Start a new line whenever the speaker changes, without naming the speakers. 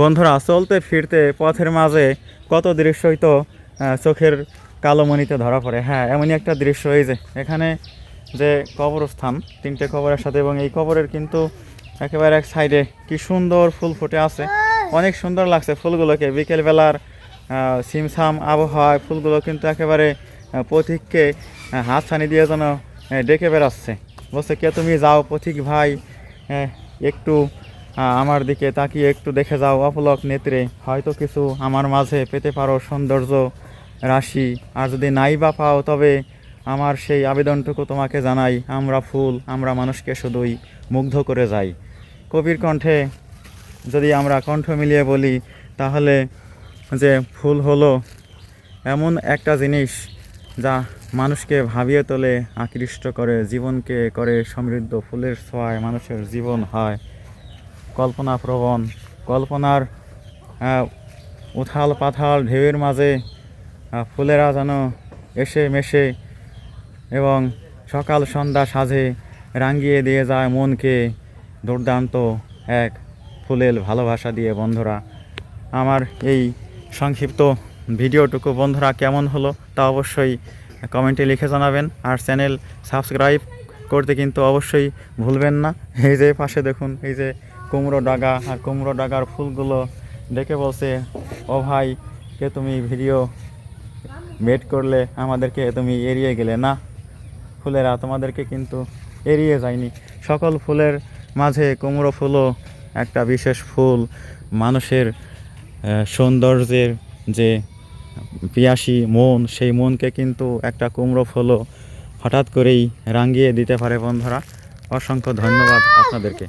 বন্ধুরা, চলতে ফিরতে পথের মাঝে কত দৃশ্যই তো চোখের কালো মণিতে ধরা পড়ে। হ্যাঁ এমনই একটা দৃশ্য এই যে, এখানে যে কবরস্থান, তিনটে কবরের সাথে এবং এই কবরের কিন্তু একেবারে এক সাইডে কি সুন্দর ফুল ফুটে আছে। অনেক সুন্দর লাগছে ফুলগুলোকে। বিকেলবেলার ছিমছাম আবহাওয়ায় ফুলগুলো কিন্তু একেবারে পথিককে হাত ছানি দিয়ে যেন ডেকে বেড়াচ্ছে। বলছে, কে তুমি? যাও পথিক ভাই একটু আমার দিকে তাকিয়ে একটু দেখে যাও, অপলক নেত্রে। হয়তো কিছু আমার মাঝে পেতে পারো সৌন্দর্য রাশি। আর যদি নাই বা পাও, তবে আমার সেই আবেদনটুকু তোমাকে জানাই। আমরা ফুল, আমরা মানুষকে শুধুই মুগ্ধ করে যাই। কবির কণ্ঠে যদি আমরা কণ্ঠ মিলিয়ে বলি, তাহলে যে ফুল হলো এমন একটা জিনিস যা মানুষকে ভাবিয়ে তোলে, আকৃষ্ট করে, জীবনকে করে সমৃদ্ধ ফুলের ছোঁয়ায় মানুষের জীবন হয়। কল্পনা প্রবণ, কল্পনার উথাল পাথাল ঢেউয়ের মাঝে ফুলেরা যেন এসে মেশে এবং সকাল সন্ধ্যা সাজে রাঙ্গিয়ে দিয়ে যায় মনকে দুর্দান্ত এক ফুলেল ভালোবাসা দিয়ে। বন্ধুরা, আমার এই সংক্ষিপ্ত ভিডিওটুকু বন্ধুরা কেমন হলো তা অবশ্যই কমেন্টে লিখে জানাবেন আর চ্যানেল সাবস্ক্রাইব করতে কিন্তু অবশ্যই ভুলবেন না। এই যে পাশে দেখুন, এই যে কুমড়ো ডাগা আর কুমড়ো ডাগার ফুলগুলো দেখে বলছে, ও ভাই, কে তুমি ভিডিও মেড করলে আমাদেরকে তুমি এড়িয়ে গেলে না? ফুলেরা তোমাদেরকে কিন্তু এড়িয়ে যায়নি। সকল ফুলের মাঝে কুমড়ো ফুলও একটা বিশেষ ফুল। মানুষের সৌন্দর্যের যে পিয়াসী মন, সেই মনকে কিন্তু একটা কুমড়ো ফুলও হঠাৎ করেই রাঙিয়ে দিতে পারে বন্ধুরা। অসংখ্য ধন্যবাদ আপনাদেরকে।